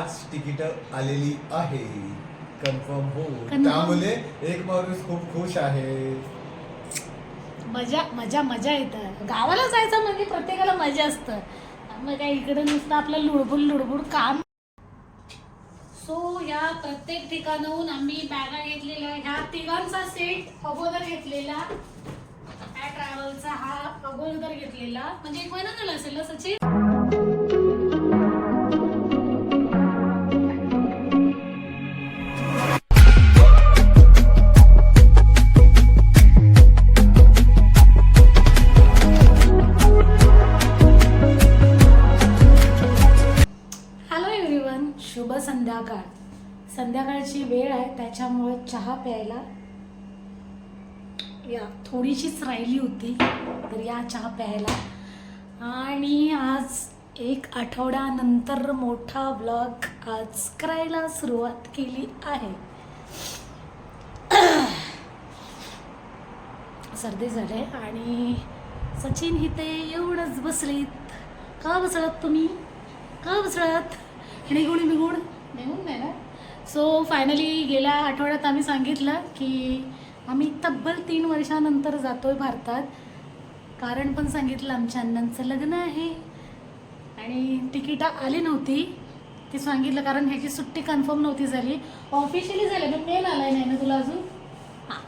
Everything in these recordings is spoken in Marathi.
आज तिकीट आलेली आहे. कन्फर्म हो. Confirm. त्यामुळे एक माणूस खूप खुश आहे. मजा मजा मजा येतं. गावाला जायचं म्हणजे प्रत्येकाला मजा असतं. मग काय इकडे नुसतं आपलं लुडबुड लुडबुड काम. सो या प्रत्येक ठिकाणाहून आम्ही बॅगा घेतलेल्या ह्या तिघांचा सेट अगोदर घेतलेला. ह्या ट्रॅव्हलचा हा अगोदर घेतलेला. म्हणजे एक महिना झाला असेल ना सचिन? शुभ संध्याकाळ. संध्याकाळची वेळ आहे त्याच्यामुळे चहा प्यायला या थोडीशीच राहिली होती तर या चहा प्यायला. आणि आज एक आठवड्यानंतर मोठा ब्लॉग आज करायला सुरुवात केली आहे. सर्दी झाले आणि सचिन इथे येऊनच बसलीत. का बसळत तुम्ही? का बसळत निघून निघून निघून नाही ना. सो फायनली गेल्या आठवड्यात आम्ही सांगितलं की आम्ही तब्बल तीन वर्षानंतर जातोय भारतात. कारण पण सांगितलं आमच्या अण्णांचं लग्न आहे. आणि तिकीट आली नव्हती. ते सांगितलं कारण ह्याची सुट्टी कन्फर्म नव्हती झाली. ऑफिशियली झाली पण मेल आलाय नाही ना तुला अजून? हां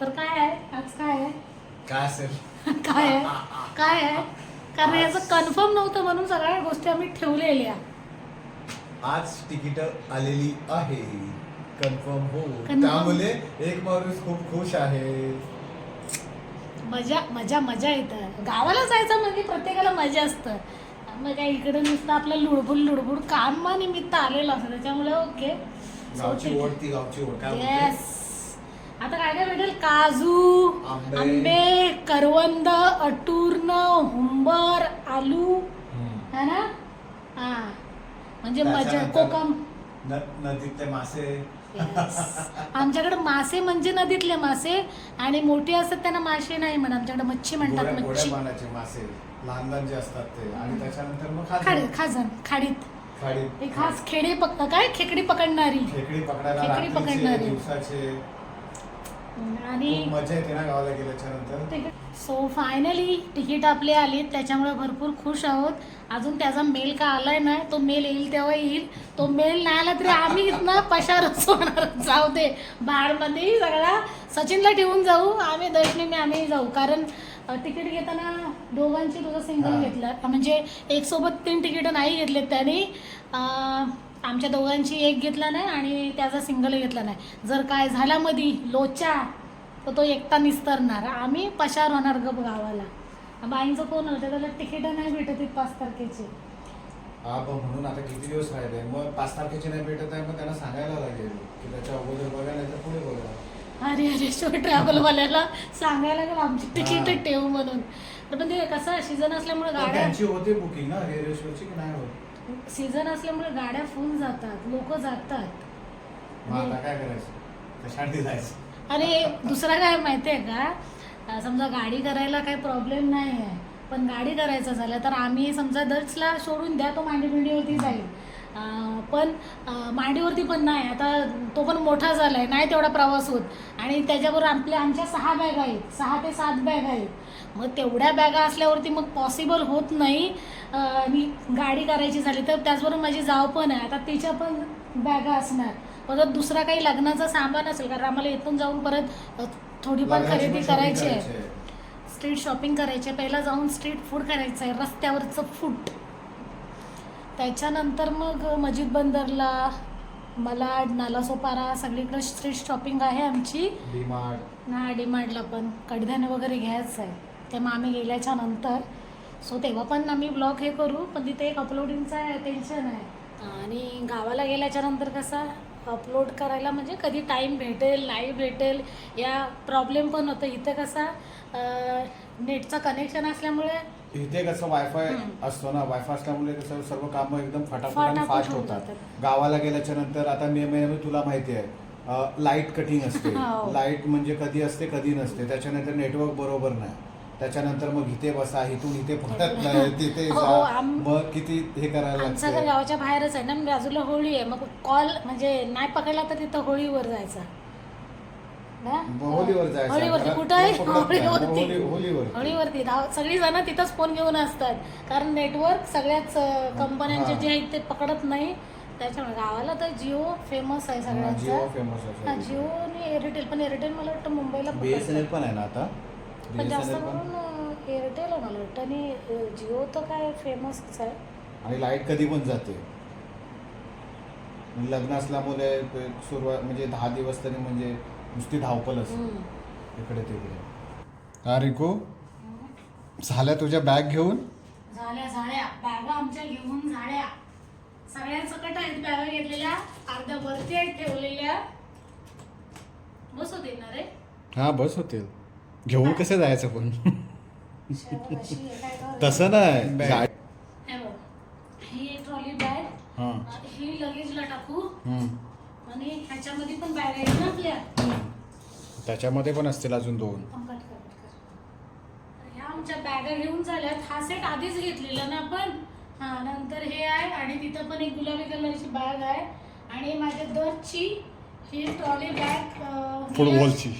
तर काय आहे? आज काय आहे? काय असेल? काय आहे? काय आहे? कारण याचं कन्फर्म नव्हतं म्हणून सगळ्या गोष्टी आम्ही ठेवलेल्या. आज तिकीट आलेली आहे. कन्फर्म हो. Confirm. त्यामुळे एक माणूस खूप खुश आहे. मजा मजा मजा येतं. गावाला जायचं म्हणजे प्रत्येकाला मजा असतं. मग काय इकडे नुसतं आपलं लुडबुड लुडबुड कामानिमित्त आलेलं असतं. त्याच्यामुळे ओके. गावची ओढ ती गावची ओढ. काय बोलते? येस आता काय काय भेटेल? काजू आंबे. आंबे करवंद अटूर्ण हुंबर आलू. हम्म. है ना? हा. म्हणजे मजा त्याच्यानंतर कोकम. न- नदीतले मासे. Yes. आमच्याकडे मासे म्हणजे नदीतले मासे आणि मोठे असतात त्यांना मासे नाही म्हणा आमच्याकडे मच्छी म्हणतात गोड्या गोड्या मच्छी पाण्याचे मासे. लहान लहान जे असतात ते. आणि त्याच्यानंतर मग. खाडी खाजन खाडीत. खाडी एक खास खेडे पक काय? खेकडी पकडणारी. खेकडी पकडायला खेकडी रात्रीचे, पकडणारे. दिवसाचे. आणि खूप मजा येते ना गावाला गेल्याच्यानंतर सो फायनली तिकीट आपले आली त्याच्यामुळे भरपूर खुश आहोत. अजून त्याचा मेल का आलाय नाही तो मेल येईल तेव्हा येईल. तो मेल नाही आला तरी आम्ही इथनं पशारच होणार जाऊ दे बाळमध्ये सगळा सचिनला ठेवून जाऊ. आम्ही दर्शनी मी आम्ही जाऊ. कारण अ, तिकीट घेताना दोघांची तुझं सिंगल हा. घेतलं. म्हणजे एक सोबत तीन तिकीट नाही घेतलेत त्यांनी. अ, आमच्या दोघांची एक घेतला नाही आणि त्याचा सिंगल घेतला नाही. जर काय झाला मधी लोचा तर तो एकटा निस्तरणार. आम्ही पशार होणार गप गावाला. बाईंचं कोण होतं त्याला तिकीट नाही भेटत पाच तारखेची. हा पण म्हणून आता किती दिवस राहिले? मग पाच तारखेचे नाही भेटत आहे मग त्यांना सांगायला लागेल की त्याच्या अगोदर बघा नाही तर पुढे बघा. अरे अरे शो ट्रॅव्हलवाल्याला सांगायला लागेल आमची. तिकीट ठेवू म्हणून. पण ते कसं सीझन असल्यामुळे गाड्या होते बुकिंग ना रेल्वे शोची की नाही होत? सीझन असल्यामुळे गाड्या फुल जातात लोक जातात. मग आता काय करायचं? कशासाठी जायचं? आणि दुसरा काय माहिती आहे का? अं, समजा गाडी करायला काही प्रॉब्लेम नाही आहे पण गाडी करायचं झालं तर आम्ही समजा दर्शला सोडून द्या तो मांडीपिंडीवरती जाईल. अं, पण अं, मांडीवरती पण नाही आता तो पण मोठा झाला आहे नाही तेवढा प्रवास होत. आणि त्याच्याबरोबर आपल्या आमच्या सहा बॅग आहेत सहा ते सात बॅग आहेत. मग तेवढ्या बॅगा असल्यावरती मग पॉसिबल होत नाही. आणि गाडी करायची झाली तर त्याचबरोबर माझी जाव पण आहे. आता तिच्या पण बॅगा असणार. परत दुसरा काही लग्नाचा सामान असेल कारण आम्हाला इथून जाऊन परत थोडीफार खरेदी करायची आहे. स्ट्रीट शॉपिंग करायची आहे. पहिला जाऊन स्ट्रीट फूड करायचं आहे. रस्त्यावरचं फूड त्याच्यानंतर मग मजीद बंदरला मलाड नालासोपारा सगळीकडे स्ट्रीट शॉपिंग आहे आमची. डीमार्ट. ना डिमांडला पण. कडधान्य वगैरे घ्यायचं आहे. ते मग आम्ही गेल्याच्यानंतर सो तेव्हा पण आम्ही ब्लॉग हे करू पण तिथे एक अपलोडिंगचं टेन्शन आहे आणि गावाला गेल्याच्यानंतर कसं अपलोड करायला म्हणजे कधी टाईम भेटेल नाही भेटेल या प्रॉब्लेम पण होतं इथं कसा नेटचं कनेक्शन असल्यामुळे इथे कसं वायफाय. असतो ना वायफाय असल्यामुळे कसं सर्व कामं एकदम फटाफट आणि फास्ट होतात. गावाला गेल्याच्यानंतर आता मे महिन्यामध्ये तुला माहिती आहे लाइट कटिंग असते हो. लाइट म्हणजे कधी असते कधी नसते त्याच्यानंतर नेटवर्क बरोबर नाही त्याच्यानंतर मग इथे बसा इथून इथे पडत नाही तिथे हो, आम- मग किती हे करायला आमचं घर लागतं गावाच्या बाहेरच आहे ना म्हणजे बाजूला होळी आहे. मग कॉल म्हणजे नाही पकडला तर तिथं होळीवर जायचा. ना? मग होलीवर जायचं. होळीवरती. कुठं आहे. मग होळीवरती. होली- होलीवर होळीवरती. धाव- सगळी जण तिथंच फोन घेऊन असतात. कारण नेटवर्क सगळ्याच अं, कंपन्यांचे. जे आहेत ते पकडत नाही. त्याच्यामुळे गावाला तर जिओ फेमस आहे जिओ सगळ्यांचा फेमस हा आहे जिओ आणि एअरटेल पण एअरटेल मला वाटतं मुंबईला बीएसएनएल. पण आहे ना आता? पण जास्त करून एअरटेल आहे मला वाटतं आणि जिओ तर काय फेमसच आहे. आणि लाइट कधी पण जाते. लग्न असल्यामुळे सुरुवात म्हणजे दहा दिवस तरी म्हणजे नुसती धावपलच. इकडे तिकडे. हा रिंकू? झाल्या तुझ्या बॅग घेऊन? झाल्या झाल्या. बॅगा आमच्या घेऊन झाल्या. सगळ्या सकट आहेत बॅगा घेतलेल्या. अर्ध्या वरती आहेत ठेवलेल्या. बस होते ना रे? हा बस होतील. घेऊन कसं जायचं पण? तसं नाही. हे बघ ही ट्रॉली बॅग हा. ही लगेजला टाकू. हम्म. आणि ह्याच्यामध्ये पण बॅग आहेत ना आपल्या? त्याच्यामध्ये पण असतील अजून दोन. ह्या आमच्या बॅगा घेऊन झाल्यात हा सेट आधीच घेतलेला ना आपण? हा नंतर हे आहे आणि तिथं पण एक गुलाबी कलरची बॅग आहे. आणि माझ्या दरची ही ट्रॉली बॅग फुटबॉलची.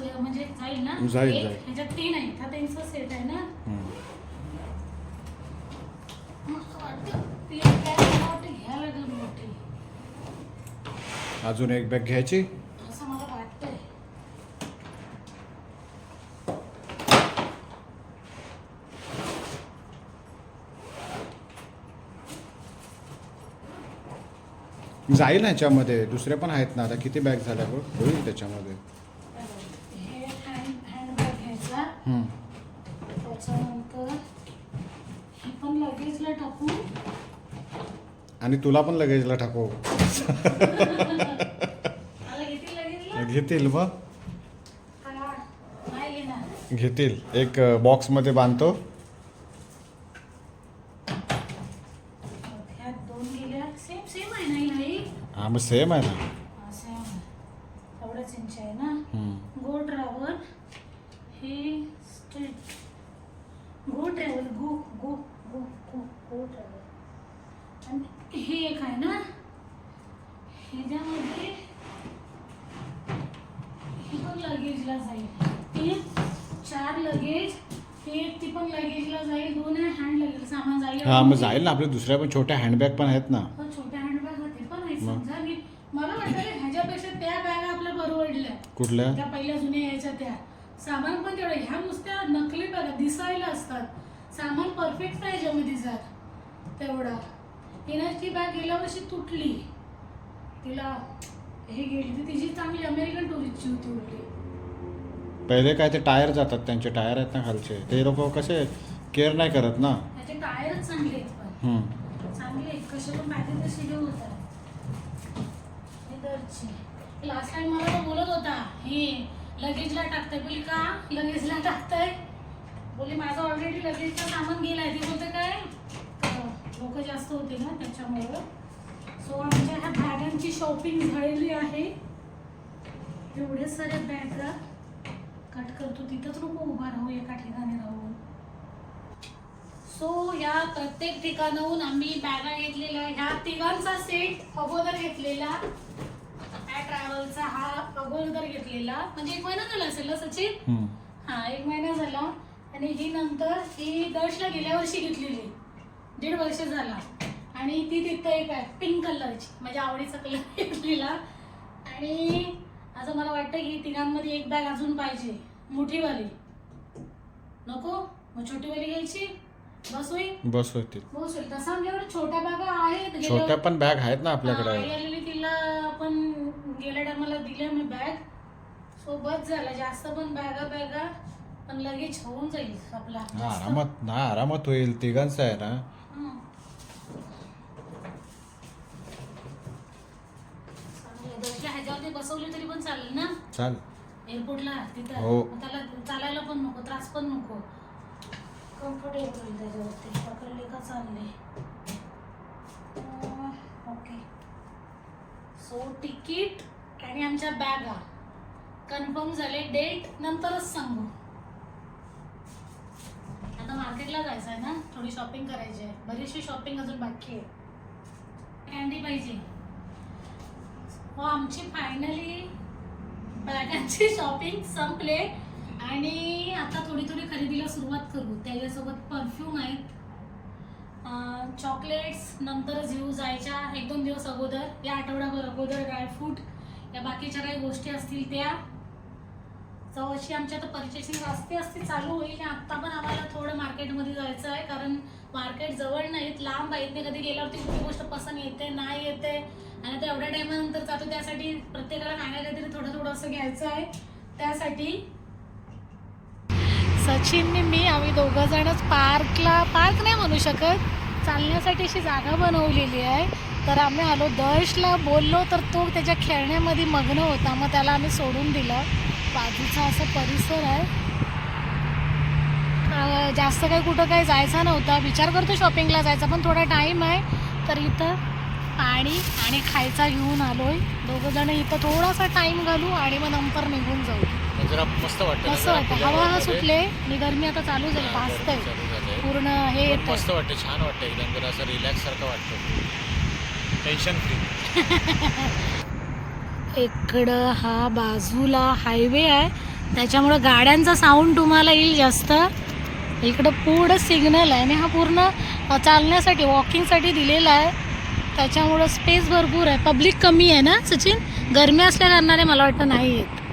म्हणजे जाईल ना? जाईल, एक, जाईल. ह्याच्यात तीन आहे हा त्यांचा सेट आहे ना? हम्म. मग वाटतं. ती एक बॅग मला वाटतं घ्यायला लागेल मोठी. अजून एक बॅग घ्यायची? असं मला वाटतंय. जाईल ह्याच्यामध्ये दुसरे पण आहेत ना. आता किती बॅग झाल्या बघ होईल त्याच्यामध्ये हे हँड हँडबॅग घ्यायचा हम्म. त्याच्यानंतर हे पण लगेजला टाकू आणि तुला पण लगेजला टाकू. घेतील मग? घेतील. एक बॉक्समध्ये बांधतो. हा मग सेम आहे ना हा सेम आहे एवढंच इंच आहे ना हम्म. गो ट्रॅव्हल हे street go travel go go go go go travel आणि हे एक आहे ना ह्याच्यामध्ये हे पण लगेजला जाईल. ते चार लगेज हे ती पण लगेजला जाईल. दोन हँड लगेज. सामान जाईल हा मग जाईल ना आपल्या दुसऱ्या पण छोट्या हँडबॅग पण आहेत ना. छोट्या हँडबॅग होते पण आहे? समजा मी मला वाटतं ह्याच्यापेक्षा त्या बॅग आपल्या परवडल्या. कुठल्या? त्या पहिल्या जुन्या यायच्या त्या. सामान पण तेवढं ह्या नुसत्या नकली बघा दिसायला असतात. सामान परफेक्ट आहे ह्याच्यामध्ये जर तेवढा. हिनाची बॅग गेल्या वर्षी तुटली. तिला हे गेली ती तिची चांगली अमेरिकन टुरिस्टची होती उलटी पहिले काय ते टायर जातात त्यांचे टायर आहेत ना खालचे. ते लोक कसे केअर नाही करत ना. हम्म. लास्ट टाइम मला तो बोलत होता हे लगेजला टाकताय. बोली का? लगेजला टाकताय? बोली माझं ऑलरेडी लगेजचं सामान गेलाय. ते बोलते काय? लोक जास्त होते ना त्याच्यामुळं. सो आमच्या ह्या बॅगांची शॉपिंग झालेली आहे. एवढ्या साऱ्या बॅगा कट करतो तिथंच नको उभा राहू एका ठिकाणी राहून सो या प्रत्येक ठिकाणाहून आम्ही बॅगा घेतलेल्या ह्या तिघांचा सेट अगोदर घेतलेला. ह्या ट्रॅव्हलचा हा अगोदर घेतलेला. म्हणजे एक महिना झाला असेल ना सचिन. हा एक महिना झाला. आणि ही नंतर ही दर्शला गेल्या वर्षी घेतलेली दीड वर्ष झाला. आणि ती तिथं एक आहे पिंक कलरची. माझ्या आवडीचा कलर घेतलेला. आणि असं मला वाटतं की तिघांमध्ये एक बॅग अजून पाहिजे. मोठीवाली. नको? मग छोटीवाली घ्यायची? बस होईल? बस होतील बस होईल. तसं आमच्याकडे छोट्या बॅगा आहेत. गेल्या- छोट्या पण बॅग आहेत ना आपल्याकडे. आई आलेली तिला आपण गेल्या टायमाला दिल्या मी बॅग सोबत झाला. जास्त पण बॅगा बॅगा पण लगेच होऊन जाईल आपला. हा जास्त- आरामात ना आरामात होईल. तिघांचं आहे ना हं. चांगलं. दर्शना ह्याच्यावरती बसवली तरी पण चालेल ना? चाल एअरपोर्टला तिथं. हो. मग त्याला चालायला पण नको त्रास पण नको. कम्फर्टेबल होईल त्याच्यावरती. पकडले का चालले? ओके सो तिकीट आणि आमच्या बॅगा कन्फर्म झाले. डेट नंतरच सांगू. आता मार्केटला जायचं आहे ना? थोडी शॉपिंग करायची आहे. बरीचशी शॉपिंग अजून बाकी आहे. कॅन्डी पाहिजे. हो आमची फायनली बॅगांची शॉपिंग संपले. आणि आता थोडी थोडी खरेदीला सुरुवात करू. त्याच्यासोबत परफ्यूम आहेत. चॉकलेट्स नंतरच येऊ जायच्या एक दोन दिवस अगोदर. या आठवड्याभर अगोदर ड्रायफ्रूट या बाकीच्या काही गोष्टी असतील त्या. सो अशी आमची आता पर्चेसिंग असते असते चालू होईल. आत्ता पण आम्हाला थोडं मार्केटमध्ये जायचं आहे. कारण मार्केट जवळ नाहीत लांब आहेत. नाही कधी गेल्यावरती कुठली गोष्ट पसंत येते नाही येते. आणि आता एवढ्या टायमानंतर जातो त्यासाठी प्रत्येकाला काय ना काहीतरी थोडं थोडं असं घ्यायचं आहे. त्यासाठी सचिनने मी आम्ही दोघं जणच पार्कला पार्क नाही म्हणू शकत चालण्यासाठी अशी जागा बनवलेली आहे. तर आम्ही आलो दर्शला बोललो तर तो त्याच्या खेळण्यामध्ये मग्न होता मग त्याला आम्ही सोडून दिलं. बाजूचा असा परिसर आहे. जास्त काही कुठं काही जायचा नव्हता. विचार करतो शॉपिंगला जायचा पण थोडा टाईम आहे. तर इथं पाणी आणि खायचा घेऊन आलोय. दोघं जण इथं थोडासा टाईम घालू आणि मग नंतर निघून जाऊ. जरा मस्त वाटतं मस्त वाटतं हवा हा. सुटले आणि गरमी आता चालू झाली भासत गरमी चालू झालंय. पूर्ण हे येत मस्त वाटतं छान वाटतं एकदम जरा असं रिलॅक्स सारखं वाटतं टेन्शन फ्री इकडं हा बाजूला हायवे आहे. त्याच्यामुळं गाड्यांचा साऊंड तुम्हाला येईल जास्त. इकडं पुढं सिग्नल आहे आणि हा पूर्ण चालण्यासाठी वॉकिंगसाठी दिलेला आहे. त्याच्यामुळं स्पेस भरपूर आहे. पब्लिक कमी आहे ना सचिन? गरमी असल्या कारणाने मला वाटतं नाही येत.